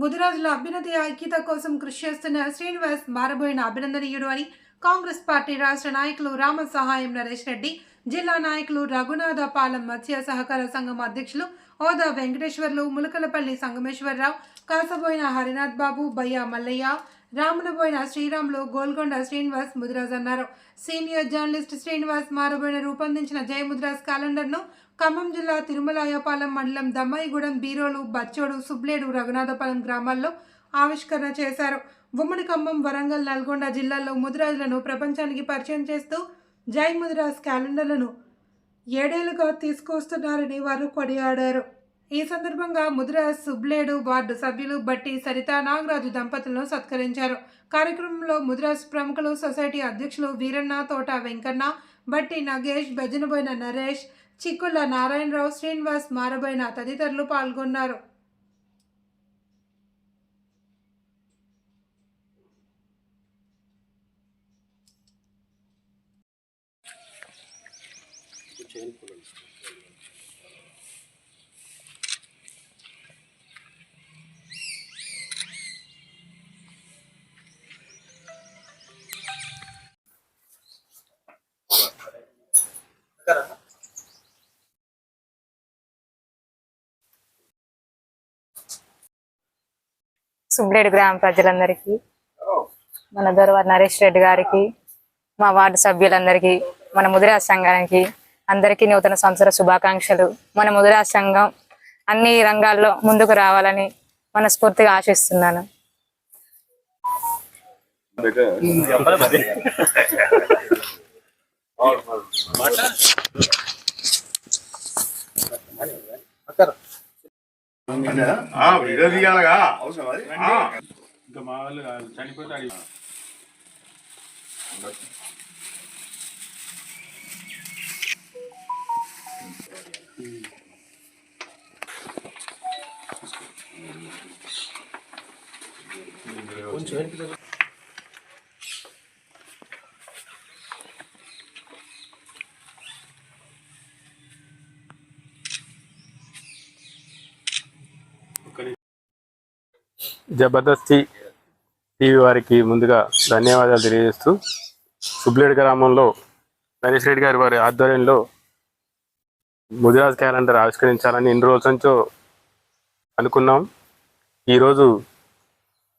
ముదిరాజుల అభ్యున్నతి ఐక్యత కోసం కృషి చేస్తున్న శ్రీనివాస్ మారబోయిన అభినందనీయుడు అని కాంగ్రెస్ పార్టీ రాష్ట్ర నాయకులు రామ సహాయం నరేష్ రెడ్డి జిల్లా నాయకులు రఘునాథపాలెం మత్స్య సహకార సంఘం అధ్యక్షులు ఓదా వెంకటేశ్వర్లు ములకలపల్లి సంగమేశ్వరరావు కాసబోయిన హరినాథ్ బాబు బయ్యా మల్లయ్య రామునబోయిన శ్రీరాములు గోల్కొండ శ్రీనివాస్ ముదిరాజ్ అన్నారు. సీనియర్ జర్నలిస్ట్ శ్రీనివాస్ మారబోయిన రూపొందించిన జయ ముదిరాజ్ క్యాలెండర్ను ఖమ్మం జిల్లా తిరుమలాయపాలెం మండలం దమ్మాయిగూడెం బీరోలు బచ్చోడు సుబ్లేడు రఘునాథపాలెం గ్రామాల్లో ఆవిష్కరణ చేశారు. ఉమ్మడి ఖమ్మం వరంగల్ నల్గొండ జిల్లాల్లో ముదిరాజులను ప్రపంచానికి పరిచయం చేస్తూ జై ముదిరాజ్ క్యాలెండర్లను ఏడేళ్ళుగా తీసుకొస్తున్నారని వారు కొనియాడారు. ఈ సందర్భంగా ముద్ర సుబ్లేడు వార్డు సభ్యులు బట్టి సరిత నాగరాజు దంపతులను సత్కరించారు. కార్యక్రమంలో ముద్రాస్ ప్రముఖులు సొసైటీ అధ్యక్షులు వీరన్న తోట వెంకన్న బట్టి నగేష్ భజనబోయిన నరేష్ చిక్కుల నారాయణరావు శ్రీనివాస్ మారబోయిన తదితరులు పాల్గొన్నారు. సుబ్లేడు గ్రామ ప్రజలందరికీ మన దొరవారి నరేష్ రెడ్డి గారికి మా వార్డు సభ్యులందరికీ మన ముదిరా సంఘానికి అందరికీ నూతన సంవత్సర శుభాకాంక్షలు. మన ముదిరా సంఘం అన్ని రంగాల్లో ముందుకు రావాలని మనస్ఫూర్తిగా ఆశిస్తున్నాను ఆ, వీడియో తీయాలగా. ఆ. ఇంకా మా వాళ్ళు చనిపోతే అడిగి. జబర్దస్తి టీవీ వారికి ముందుగా ధన్యవాదాలు తెలియజేస్తూ సుబ్లేడ్ గ్రామంలో నరేష్ రెడ్డి గారి వారి ఆధ్వర్యంలో ముదిరాజ్ క్యాలెండర్ ఆవిష్కరించాలని ఎన్ని రోజుల నుంచో అనుకున్నాం. ఈరోజు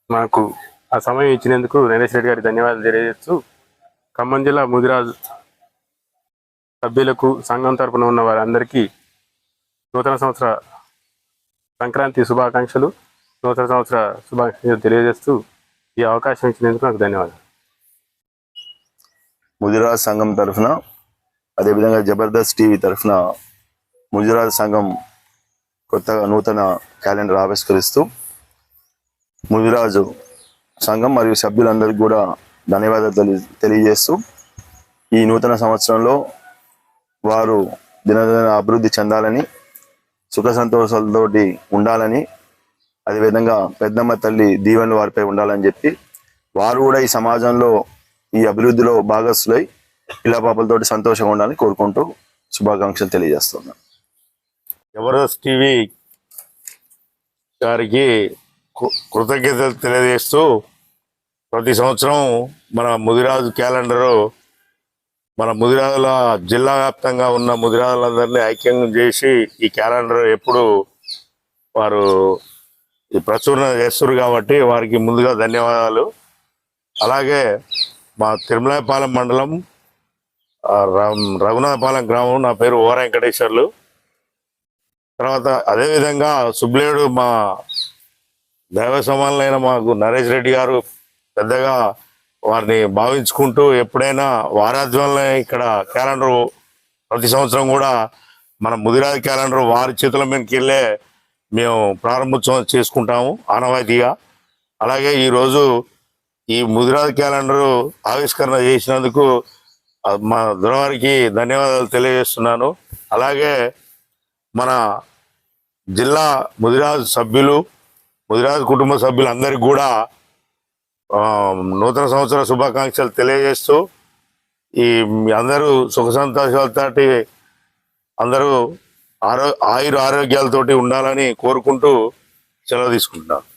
మాకు ఆ సమయం ఇచ్చినందుకు నరేష్ రెడ్డి గారికి ధన్యవాదాలు తెలియజేస్తూ ఖమ్మం జిల్లా ముదిరాజ్ సభ్యులకు సంఘం తరపున ఉన్న వారందరికీ నూతన సంవత్సర సంక్రాంతి శుభాకాంక్షలు. నూతన సంవత్సర శుభాకాంక్షలు తెలియజేస్తూ ఈ అవకాశం ఇచ్చినందుకు నాకు ధన్యవాదాలు. ముదిరాజ్ సంఘం తరఫున అదేవిధంగా జబర్దస్త్ టీవీ తరఫున ముదిరాజ్ సంఘం కొత్తగా నూతన క్యాలెండర్ ఆవిష్కరిస్తూ ముదిరాజు సంఘం మరియు సభ్యులందరికీ కూడా ధన్యవాదాలు తెలి తెలియజేస్తూ ఈ నూతన సంవత్సరంలో వారు దినదిన అభివృద్ధి చెందాలని సుఖ సంతోషాలతోటి ఉండాలని అదేవిధంగా పెద్దమ్మ తల్లి దీవెనలు వారిపై ఉండాలని చెప్పి వారు కూడా ఈ సమాజంలో ఈ అభివృద్ధిలో భాగస్థులై పిల్ల పాపలతోటి సంతోషంగా ఉండాలని కోరుకుంటూ శుభాకాంక్షలు తెలియజేస్తున్నాను. జబర్దస్త్ టీవీ గారికి కృతజ్ఞతలు తెలియజేస్తూ ప్రతి సంవత్సరం మన ముదిరాజు క్యాలెండరు మన ముదిరాజుల జిల్లా వ్యాప్తంగా ఉన్న ముదిరాజులందరినీ ఐక్యం చేసి ఈ క్యాలెండర్ ఎప్పుడు వారు ఈ ప్రచురణ చేస్తారు కాబట్టి వారికి ముందుగా ధన్యవాదాలు. అలాగే మా తిరుమలాయపాలెం మండలం రం- రఘునాథపాలెం గ్రామం నా పేరు ఓ వెంకటేశ్వర్లు. తర్వాత అదేవిధంగా సుబ్లేడు మా దైవ సమానులైన మాకు నరేష్ రెడ్డి గారు పెద్దగా వారిని భావించుకుంటూ ఎప్పుడైనా వారాధ్యంలో ఇక్కడ క్యాలెండర్ ప్రతి సంవత్సరం కూడా మన ముదిరాజ్ క్యాలెండర్ వారి చేతుల మీదకి వెళ్ళే మేము ప్రారంభోత్సవం చేసుకుంటాము ఆనవాయితీగా. అలాగే ఈరోజు ఈ ముదిరాజ్ క్యాలెండర్ ఆవిష్కరణ చేసినందుకు మా దొరవారికి ధన్యవాదాలు తెలియజేస్తున్నాను. అలాగే మన జిల్లా ముదిరాజ్ సభ్యులు ముదిరాజ్ కుటుంబ సభ్యులందరికీ కూడా నూతన సంవత్సర శుభాకాంక్షలు తెలియజేస్తూ ఈ అందరూ సుఖ సంతోషాలతోటి అందరూ ఆరో ఆయుర ఆరోగ్యాలతోటి ఉండాలని కోరుకుంటూ సెలవు తీసుకుంటున్నాను.